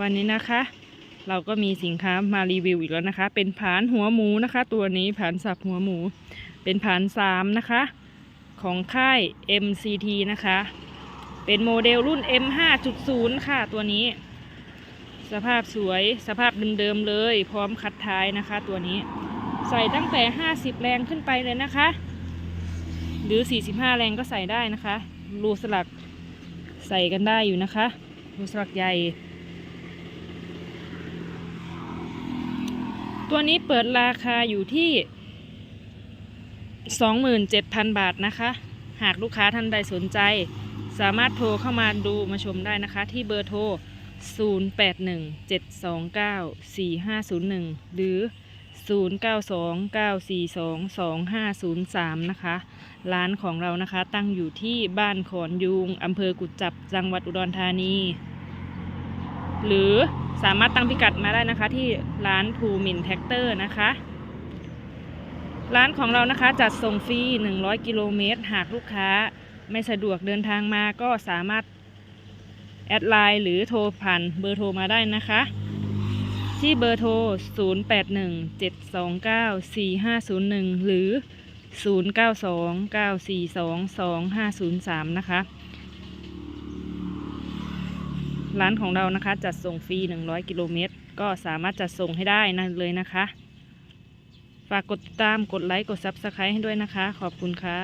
วันนี้นะคะ เราก็มีสินค้ามารีวิวอีกแล้วนะคะ เป็นผานหัวหมูนะคะ ตัวนี้ผานสับหัวหมู เป็นผานสามนะคะ ของค่าย MCT นะคะ เป็นโมเดลรุ่น M5.0 ค่ะตัวนี้ สภาพสวยสภาพเดิมๆเลย พร้อมคัดท้ายนะคะ ตัวนี้ใส่ตั้งแต่ 50 แรงขึ้นไปเลยนะคะ หรือ 45 แรงก็ใส่ได้นะคะ รูสลักใส่กันได้อยู่นะคะ รูสลักใหญ่ ตัวนี้เปิดราคาอยู่ที่ 27,000 บาทนะคะ หากลูกค้าท่านใดสนใจ สามารถโทรเข้ามาดูมาชมได้นะคะ ที่เบอร์โทร 0817294501 หรือ 0929422503 นะคะ ร้านของเรานะคะตั้งอยู่ที่บ้านขอนยุงอำเภอกุจจับจังหวัดอุดรธานี หรือสามารถตั้งพิกัดมาได้นะคะที่ร้านภูมินแท็กเตอร์นะคะ ร้านของเรานะคะจัดส่งฟรี 100 กิโลเมตร หากลูกค้าไม่สะดวกเดินทางมาก็สามารถแอดไลน์หรือโทรผ่านเบอร์โทรมาได้นะคะ ที่เบอร์โทร 0817294501 หรือ 0929422503 นะคะ ร้านของเรานะคะ จัดส่งฟรี 100 กิโลเมตร ก็สามารถจัดส่งให้ได้นั่นเลยนะคะ ฝากกดติดตาม กดไลค์ กด Subscribe ให้ด้วยนะคะ ขอบคุณค่ะ